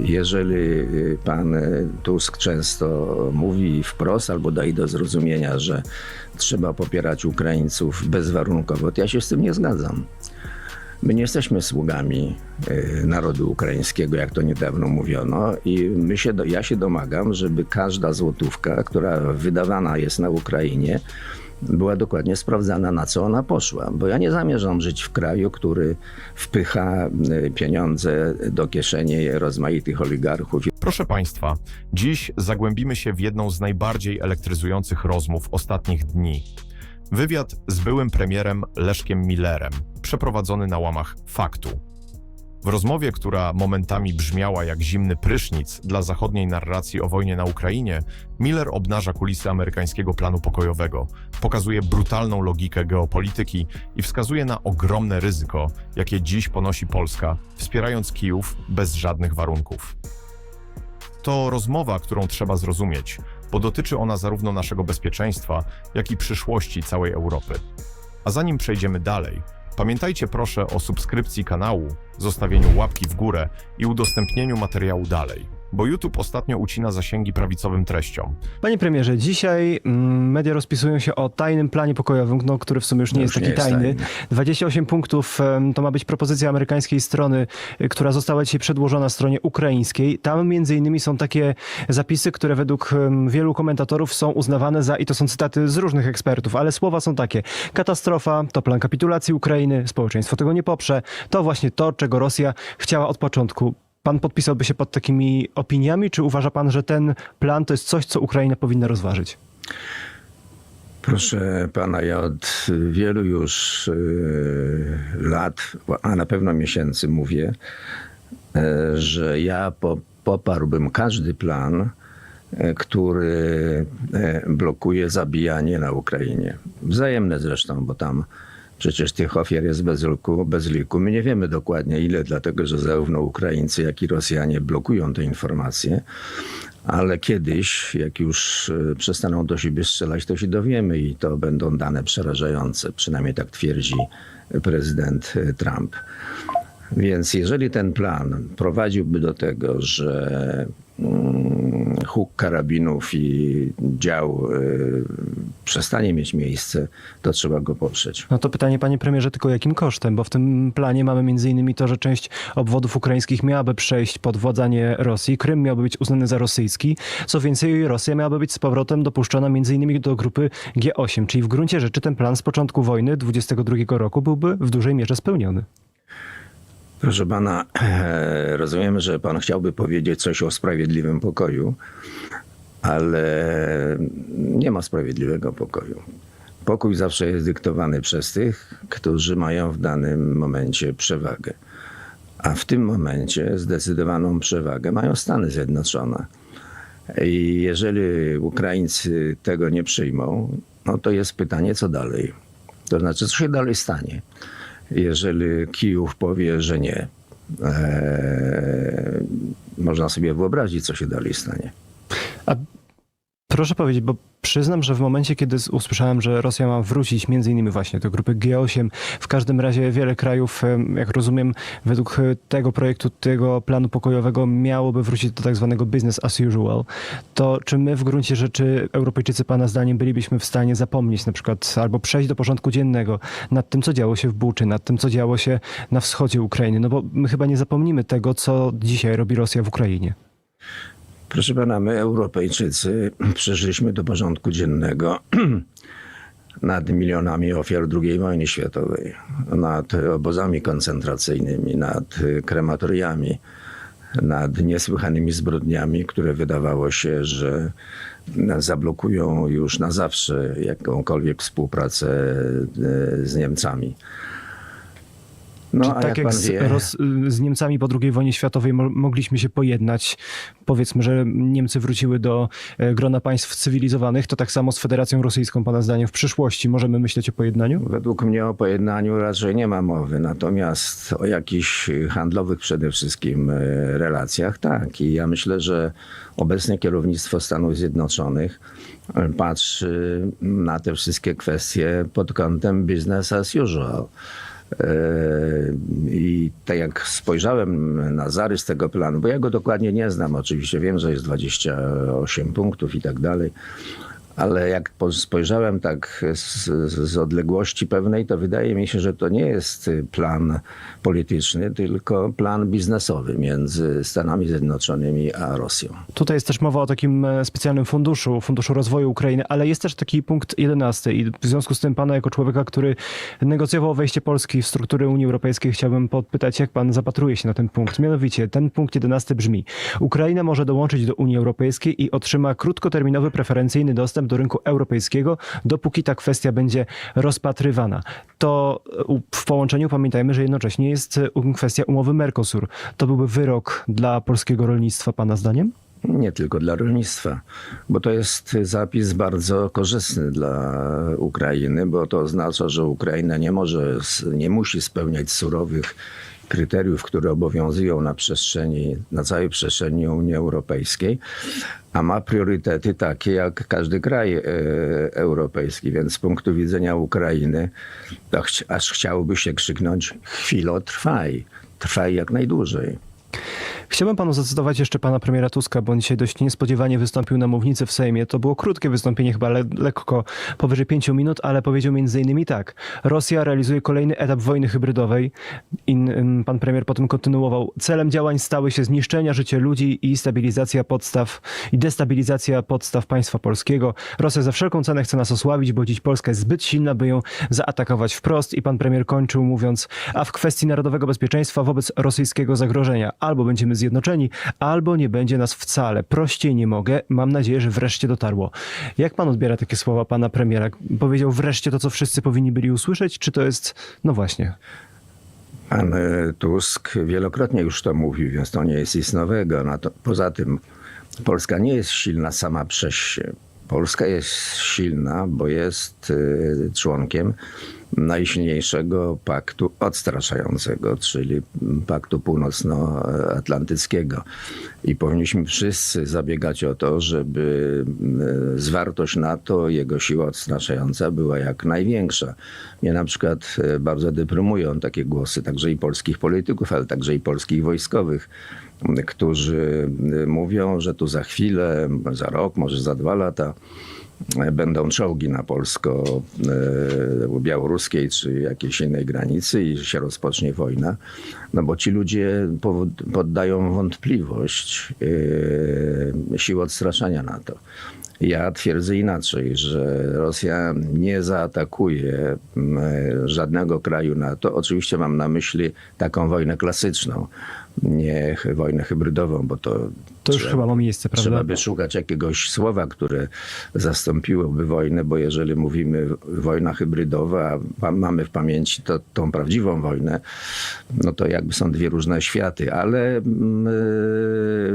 Jeżeli y, pan y, Tusk często mówi wprost albo daje do zrozumienia, że trzeba popierać Ukraińców bezwarunkowo, to ja się z tym nie zgadzam. My nie jesteśmy sługami y, narodu ukraińskiego, jak to niedawno mówiono, i my się, ja się domagam, żeby każda złotówka, która wydawana jest na Ukrainie, była dokładnie sprawdzana, na co ona poszła. Bo ja nie zamierzam żyć w kraju, który wpycha y, pieniądze do kieszeni rozmaitych oligarchów Proszę Państwa, dziś zagłębimy się w jedną z najbardziej elektryzujących rozmów ostatnich dni. Wywiad z byłym premierem Leszkiem Millerem, przeprowadzony na łamach faktu. W rozmowie, która momentami brzmiała jak zimny prysznic dla zachodniej narracji o wojnie na Ukrainie, Miller obnaża kulisy amerykańskiego planu pokojowego, pokazuje brutalną logikę geopolityki i wskazuje na ogromne ryzyko, jakie dziś ponosi Polska, wspierając Kijów bez żadnych warunków. To rozmowa, którą trzeba zrozumieć, bo dotyczy ona zarówno naszego bezpieczeństwa, jak i przyszłości całej Europy. A zanim przejdziemy dalej, pamiętajcie proszę o subskrypcji kanału, zostawieniu łapki w górę i udostępnieniu materiału dalej, bo YouTube ostatnio ucina zasięgi prawicowym treściom. Panie premierze, dzisiaj mm, media rozpisują się o tajnym planie pokojowym, no, który w sumie już nie No jest już taki nie jest tajny. tajny. 28 punktów to ma być propozycja amerykańskiej strony, y, która została dzisiaj przedłożona stronie ukraińskiej. Tam między innymi są takie zapisy, które według wielu komentatorów są uznawane za, i to są cytaty z różnych ekspertów, ale słowa są takie. Katastrofa, to plan kapitulacji Ukrainy, społeczeństwo tego nie poprze. To właśnie to, czego Rosja chciała od początku. Pan podpisałby się pod takimi opiniami, czy uważa pan, że ten plan to jest coś, co Ukraina powinna rozważyć? Proszę pana, ja od wielu już y, lat, a na pewno miesięcy mówię, e, że ja po, poparłbym każdy plan, e, który blokuje zabijanie na Ukrainie. Wzajemne zresztą, bo tam przecież tych ofiar jest bez liku, bez liku. My nie wiemy dokładnie ile, dlatego że zarówno Ukraińcy, jak i Rosjanie blokują te informacje. Ale kiedyś, jak już e, przestaną do siebie strzelać, to się dowiemy i to będą dane przerażające. Przynajmniej tak twierdzi prezydent e, Trump. Więc jeżeli ten plan prowadziłby do tego, że mm, huk karabinów i dział y, przestanie mieć miejsce, to trzeba go poprzeć. No to pytanie, panie premierze, tylko jakim kosztem? Bo w tym planie mamy między innymi to, że część obwodów ukraińskich miałaby przejść pod władzanie Rosji, Krym miałby być uznany za rosyjski. Co więcej, Rosja miałaby być z powrotem dopuszczona między innymi do grupy G8, czyli w gruncie rzeczy ten plan z początku wojny 22 roku byłby w dużej mierze spełniony. Proszę pana, rozumiem, że pan chciałby powiedzieć coś o sprawiedliwym pokoju, ale nie ma sprawiedliwego pokoju. Pokój zawsze jest dyktowany przez tych, którzy mają w danym momencie przewagę. A w tym momencie zdecydowaną przewagę mają Stany Zjednoczone. I jeżeli Ukraińcy tego nie przyjmą, no to jest pytanie, co dalej. To znaczy, co się dalej stanie, jeżeli Kijów powie, że nie. Eee, można sobie wyobrazić, co się dalej stanie. A proszę powiedzieć, bo przyznam, że w momencie, kiedy usłyszałem, że Rosja ma wrócić między innymi właśnie do grupy G8, w każdym razie wiele krajów, jak rozumiem, według e, tego projektu, tego planu pokojowego miałoby wrócić do tak zwanego business as usual, to czy my w gruncie rzeczy, Europejczycy, pana zdaniem, bylibyśmy w stanie zapomnieć na przykład albo przejść do porządku dziennego nad tym, co działo się w Buczy, nad tym, co działo się na wschodzie Ukrainy, no bo my chyba nie zapomnimy tego, co dzisiaj robi Rosja w Ukrainie. Proszę pana, my Europejczycy przeszliśmy do porządku dziennego nad milionami ofiar II wojny światowej, nad obozami koncentracyjnymi, nad krematoriami, nad niesłychanymi zbrodniami, które wydawało się, że zablokują już na zawsze jakąkolwiek współpracę e, z Niemcami. No, Czy tak jak, jak z, Ros, z Niemcami po II wojnie światowej mo, mogliśmy się pojednać, powiedzmy, że Niemcy wróciły do e, grona państw cywilizowanych, to tak samo z Federacją Rosyjską, pana zdaniem, w przyszłości możemy myśleć o pojednaniu? Według mnie o pojednaniu raczej nie ma mowy, natomiast o jakichś handlowych przede wszystkim e, relacjach tak. I ja myślę, że obecne kierownictwo Stanów Zjednoczonych e, patrzy na te wszystkie kwestie pod kątem business as usual. I tak jak spojrzałem na zarys tego planu, bo ja go dokładnie nie znam, oczywiście wiem, że jest 28 punktów i tak dalej, ale jak po- spojrzałem tak z, z odległości pewnej, to wydaje mi się, że to nie jest plan polityczny, tylko plan biznesowy między Stanami Zjednoczonymi a Rosją. Tutaj jest też mowa o takim e, specjalnym funduszu, Funduszu Rozwoju Ukrainy, ale jest też taki punkt 11 i w związku z tym pana jako człowieka, który negocjował wejście Polski w struktury Unii Europejskiej, chciałbym podpytać, jak pan zapatruje się na ten punkt. Mianowicie, ten punkt 11 brzmi, Ukraina może dołączyć do Unii Europejskiej i otrzyma krótkoterminowy preferencyjny dostęp do rynku europejskiego, dopóki ta kwestia będzie rozpatrywana. To w połączeniu pamiętajmy, że jednocześnie jest e, kwestia umowy Mercosur. To byłby wyrok dla polskiego rolnictwa, pana zdaniem? Nie tylko dla rolnictwa, bo to jest zapis bardzo korzystny dla Ukrainy, bo to oznacza, że Ukraina nie może, nie musi spełniać surowych kryteriów, które obowiązują na przestrzeni, na całej przestrzeni Unii Europejskiej, a ma priorytety takie jak każdy kraj e, europejski. Więc z punktu widzenia Ukrainy, to chci- aż chciałoby się krzyknąć: chwilo, trwaj, trwaj jak najdłużej. Chciałbym panu zacytować jeszcze pana premiera Tuska, bo on dzisiaj dość niespodziewanie wystąpił na mównicy w Sejmie. To było krótkie wystąpienie, chyba le lekko powyżej pięciu minut, ale powiedział między innymi tak. Rosja realizuje kolejny etap wojny hybrydowej. In, pan premier potem kontynuował. Celem działań stały się zniszczenia życia ludzi i stabilizacja podstaw i destabilizacja podstaw państwa polskiego. Rosja za wszelką cenę chce nas osłabić, bo dziś Polska jest zbyt silna, by ją zaatakować wprost. I pan premier kończył mówiąc, a w kwestii narodowego bezpieczeństwa wobec rosyjskiego zagrożenia albo będziemy zjednoczeni, albo nie będzie nas wcale. Prościej nie mogę. Mam nadzieję, że wreszcie dotarło. Jak pan odbiera takie słowa pana premiera? Powiedział wreszcie to, co wszyscy powinni byli usłyszeć, czy to jest, no właśnie, Pan e, Tusk wielokrotnie już to mówił, więc to nie jest nic nowego. Na to, poza tym Polska nie jest silna sama przez się. Polska jest silna, bo jest e, członkiem najsilniejszego paktu odstraszającego, czyli Paktu Północnoatlantyckiego. I powinniśmy wszyscy zabiegać o to, żeby e, zwartość NATO, jego siła odstraszająca była jak największa. Mnie na przykład e, bardzo deprymują takie głosy, także i polskich polityków, ale także i polskich wojskowych, którzy e, mówią, że tu za chwilę, za rok, może za dwa lata będą czołgi na polsko-białoruskiej czy jakiejś innej granicy i się rozpocznie wojna, no bo ci ludzie poddają wątpliwość e, sił odstraszania NATO. Ja twierdzę inaczej, że Rosja nie zaatakuje m, żadnego kraju NATO. Oczywiście mam na myśli taką wojnę klasyczną, nie wojnę hybrydową, bo to, to już trzeba- chyba ma miejsce, prawda? Trzeba by szukać jakiegoś słowa, które zastąpiłoby wojnę, bo jeżeli mówimy wojna hybrydowa, a mamy w pamięci to, tą prawdziwą wojnę, no to jakby są dwie różne światy. Ale mm,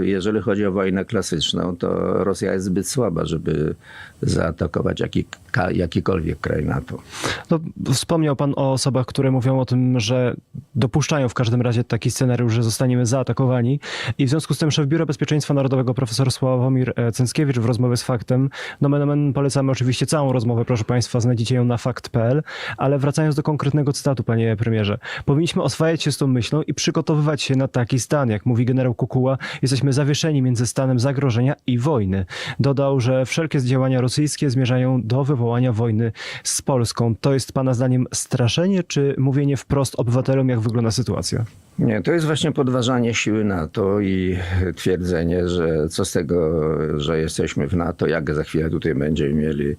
y, jeżeli chodzi o wojnę klasyczną, to Rosja jest zbyt słaba, żeby zaatakować jaki, jakikolwiek kraj NATO. No, wspomniał pan o osobach, które mówią o tym, że dopuszczają w każdym razie taki scenariusz, że zostaniemy zaatakowani. I w związku z tym szef Biura Bezpieczeństwa Narodowego profesor Sławomir e, Cęckiewicz w rozmowie z Faktem, no men, men polecamy oczywiście całą rozmowę, proszę państwa, znajdziecie ją na fakt.pl, ale wracając do konkretnego cytatu, panie premierze, powinniśmy oswajać się z tą myślą i przygotowywać się na taki stan, jak mówi generał Kukuła, jesteśmy zawieszeni między stanem zagrożenia i wojny. Dodał, że wszelkie działania rosyjskie zmierzają do wywołania wojny z Polską. To jest pana zdaniem straszenie, czy mówienie wprost obywatelom, jak wygląda sytuacja? Nie, to jest właśnie podważanie siły NATO i twierdzenie, że co z tego, że jesteśmy w NATO, jak za chwilę tutaj będziemy mieli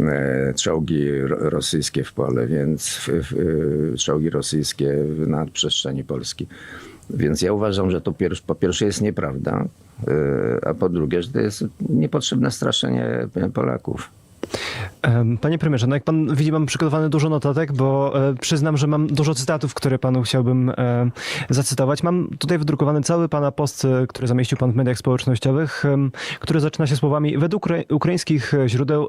e, czołgi ro- rosyjskie w pole, więc w, czołgi rosyjskie w nadprzestrzeni Polski. Więc ja uważam, że to po pierwsze jest nieprawda, e, a po drugie, że to jest niepotrzebne straszenie Polaków. Panie premierze, no jak pan widzi, mam przygotowane dużo notatek, bo e, przyznam, że mam dużo cytatów, które panu chciałbym e, zacytować. Mam tutaj wydrukowany cały pana post, e, który zamieścił pan w mediach społecznościowych, który zaczyna się słowami według ukra- ukraińskich źródeł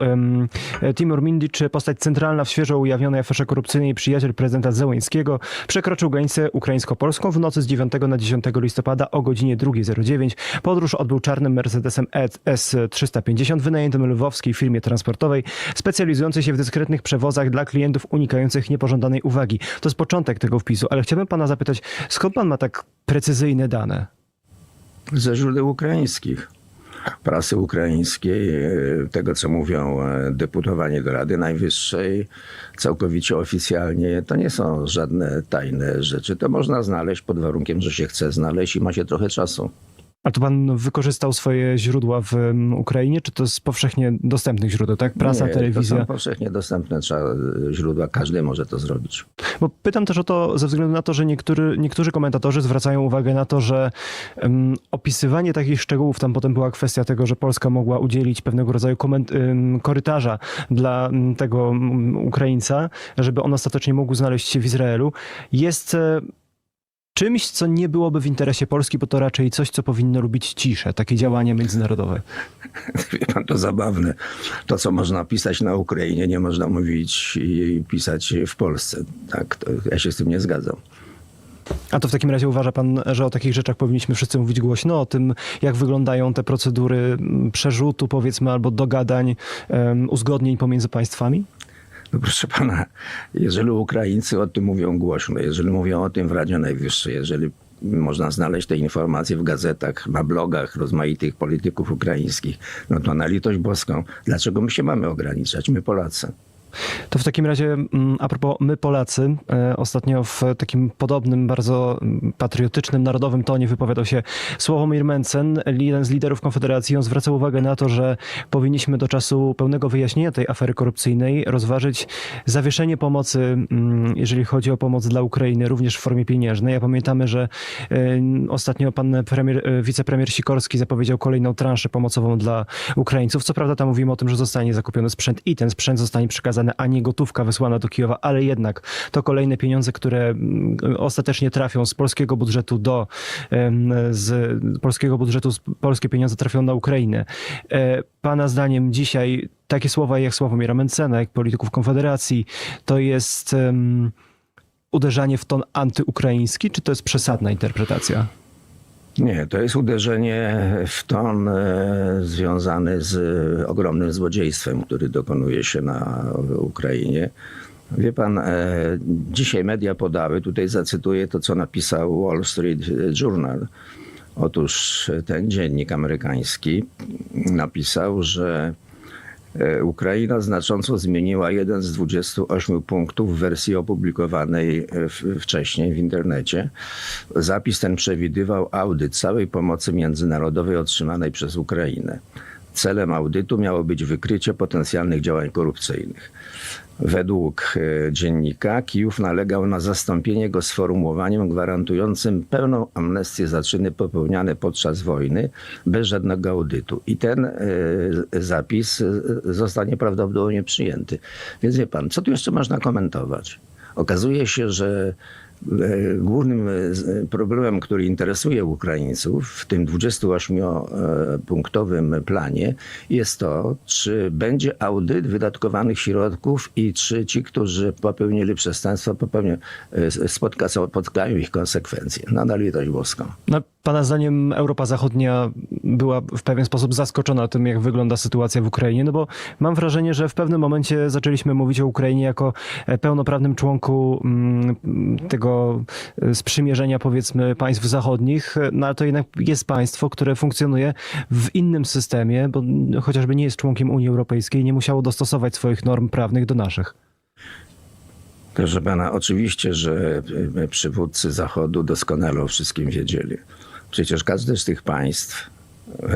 Timur Mindic, postać centralna w świeżo ujawnionej aferze korupcyjnej przyjaciel prezydenta Zełęńskiego, przekroczył granicę ukraińsko-polską w nocy z 9 na 10 listopada o godzinie 2.09. Podróż odbył czarnym Mercedesem E S350 wynajętym lwowskiej firmie transportowej. Specjalizującej się w dyskretnych przewozach dla klientów unikających niepożądanej uwagi. To jest początek tego wpisu, ale chciałbym pana zapytać, skąd pan ma tak precyzyjne dane? Ze źródeł ukraińskich. Prasy ukraińskiej, e, tego co mówią e, deputowani do Rady Najwyższej, całkowicie oficjalnie, to nie są żadne tajne rzeczy. To można znaleźć pod warunkiem, że się chce znaleźć i ma się trochę czasu. A to pan wykorzystał swoje źródła w Ukrainie, czy to z powszechnie dostępnych źródeł, tak? Prasa, Nie, To telewizja? są powszechnie dostępne trzeba, źródła, każdy może to zrobić. Bo pytam też o to ze względu na to, że niektóry, niektórzy komentatorzy zwracają uwagę na to, że um, opisywanie takich szczegółów, tam potem była kwestia tego, że Polska mogła udzielić pewnego rodzaju koment, um, korytarza dla tego Ukraińca, żeby on ostatecznie mógł znaleźć się w Izraelu, jest e, czymś, co nie byłoby w interesie Polski, bo to raczej coś, co powinno lubić ciszę, takie działania międzynarodowe. Wie pan, to zabawne. To, co można pisać na Ukrainie, nie można mówić i pisać w Polsce. Tak, to ja się z tym nie zgadzam. A to w takim razie uważa pan, że o takich rzeczach powinniśmy wszyscy mówić głośno, o tym, jak wyglądają te procedury mm, przerzutu, powiedzmy, albo dogadań, em, uzgodnień pomiędzy państwami? No proszę pana, jeżeli Ukraińcy o tym mówią głośno, jeżeli mówią o tym w Radzie Najwyższej, jeżeli można znaleźć te informacje w gazetach, na blogach rozmaitych polityków ukraińskich, no to na litość boską, dlaczego my się mamy ograniczać, my Polacy? To w takim razie, mm, a propos my Polacy, e, ostatnio w takim podobnym, bardzo mm, patriotycznym, narodowym tonie wypowiadał się Sławomir Mencen, jeden z liderów Konfederacji. On zwracał uwagę na to, że powinniśmy do czasu pełnego wyjaśnienia tej afery korupcyjnej rozważyć zawieszenie pomocy, mm, jeżeli chodzi o pomoc dla Ukrainy, również w formie pieniężnej. A pamiętamy, że e, ostatnio pan premier, e, wicepremier Sikorski zapowiedział kolejną transzę pomocową dla Ukraińców. Co prawda tam mówimy o tym, że zostanie zakupiony sprzęt i ten sprzęt zostanie przekazany, a nie gotówka wysłana do Kijowa, ale jednak to kolejne pieniądze, które mm, ostatecznie trafią z polskiego budżetu do, z polskiego budżetu, polskie pieniądze trafią na Ukrainę. E, Pana zdaniem dzisiaj takie słowa jak Sławomira Mencena, jak polityków Konfederacji, to jest em, uderzanie w ton antyukraiński, czy to jest przesadna interpretacja? Nie, to jest uderzenie w ton e, związany z e, ogromnym złodziejstwem, który dokonuje się na Ukrainie. Wie pan, e, dzisiaj media podały, tutaj zacytuję to, co napisał Wall Street Journal. Otóż ten dziennik amerykański napisał, że Ukraina znacząco zmieniła jeden z 28 punktów w wersji opublikowanej e, w- wcześniej w internecie. Zapis ten przewidywał audyt całej pomocy międzynarodowej otrzymanej przez Ukrainę. Celem audytu miało być wykrycie potencjalnych działań korupcyjnych. Według e, dziennika Kijów nalegał na zastąpienie go sformułowaniem gwarantującym pełną amnestię za czyny popełniane podczas wojny bez żadnego audytu. I ten e, zapis e, zostanie prawdopodobnie przyjęty. Więc wie pan, co tu jeszcze można komentować? Okazuje się, że głównym e, z- problemem, który interesuje Ukraińców w tym 28-punktowym planie jest to, czy będzie audyt wydatkowanych środków i czy ci, którzy popełnili przestępstwa, popełnią, e, spotka, spotkają ich konsekwencje. Nadal litość boską. No, pana zdaniem Europa Zachodnia była w pewien sposób zaskoczona tym, jak wygląda sytuacja w Ukrainie? No bo mam wrażenie, że w pewnym momencie zaczęliśmy mówić o Ukrainie jako e, pełnoprawnym członku mm, tego e, sprzymierzenia, powiedzmy, państw zachodnich, E, no ale to jednak jest państwo, które funkcjonuje w innym systemie, bo chociażby nie jest członkiem Unii Europejskiej, nie musiało dostosować swoich norm prawnych do naszych. Proszę pana, oczywiście, że przywódcy Zachodu doskonale o wszystkim wiedzieli. Przecież każde z tych państw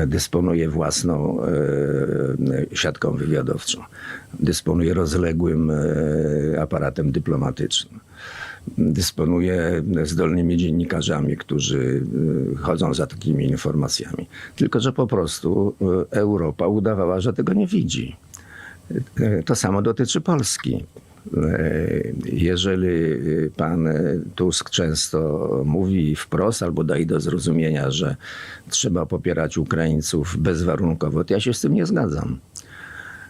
dysponuje własną e, siatką wywiadowczą, dysponuje rozległym e, aparatem dyplomatycznym, dysponuje zdolnymi dziennikarzami, którzy e, chodzą za takimi informacjami. Tylko, że po prostu Europa udawała, że tego nie widzi. To samo dotyczy Polski. E, Jeżeli pan Tusk często mówi wprost albo daje do zrozumienia, że trzeba popierać Ukraińców bezwarunkowo, to ja się z tym nie zgadzam.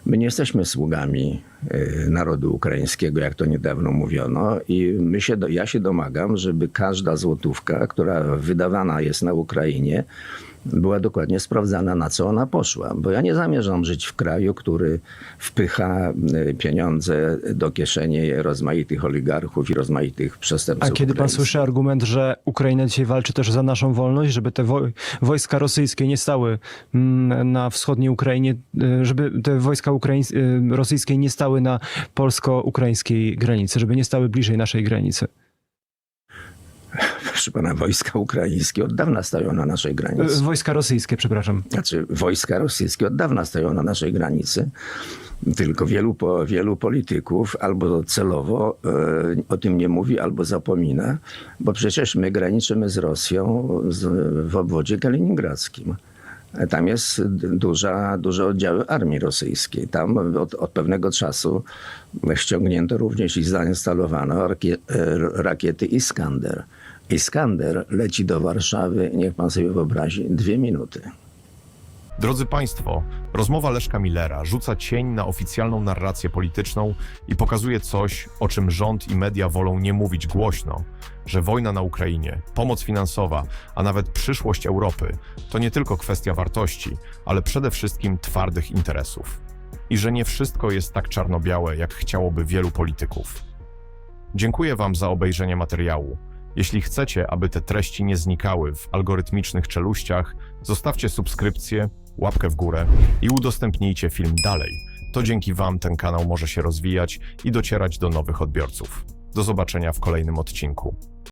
My nie jesteśmy sługami e, narodu ukraińskiego, jak to niedawno mówiono, i my się, ja się domagam, żeby każda złotówka, która wydawana jest na Ukrainie, była dokładnie sprawdzana, na co ona poszła. Bo ja nie zamierzam żyć w kraju, który wpycha y, pieniądze do kieszeni rozmaitych oligarchów i rozmaitych przestępców. A kiedy pan słyszy argument, że Ukraina dzisiaj walczy też za naszą wolność, żeby te woj- wojska rosyjskie nie stały mm, na wschodniej Ukrainie, y, żeby te wojska y, rosyjskie nie stały na polsko-ukraińskiej granicy, żeby nie stały bliżej naszej granicy. Proszę pana, wojska ukraińskie od dawna stoją na naszej granicy. Wojska rosyjskie, przepraszam. Znaczy, wojska rosyjskie od dawna stoją na naszej granicy, tylko wielu, wielu polityków albo celowo e, o tym nie mówi, albo zapomina, bo przecież my graniczymy z Rosją w obwodzie kaliningradzkim. E, Tam jest duża, duże oddziały armii rosyjskiej. Tam od, od pewnego czasu ściągnięto również i zainstalowano rakie, e, rakiety Iskander. Iskander leci do Warszawy, niech pan sobie wyobrazi, dwie minuty. Drodzy Państwo, rozmowa Leszka Millera rzuca cień na oficjalną narrację polityczną i pokazuje coś, o czym rząd i media wolą nie mówić głośno, że wojna na Ukrainie, pomoc finansowa, a nawet przyszłość Europy to nie tylko kwestia wartości, ale przede wszystkim twardych interesów. I że nie wszystko jest tak czarno-białe, jak chciałoby wielu polityków. Dziękuję Wam za obejrzenie materiału. Jeśli chcecie, aby te treści nie znikały w algorytmicznych czeluściach, zostawcie subskrypcję, łapkę w górę i udostępnijcie film dalej. To dzięki Wam ten kanał może się rozwijać i docierać do nowych odbiorców. Do zobaczenia w kolejnym odcinku.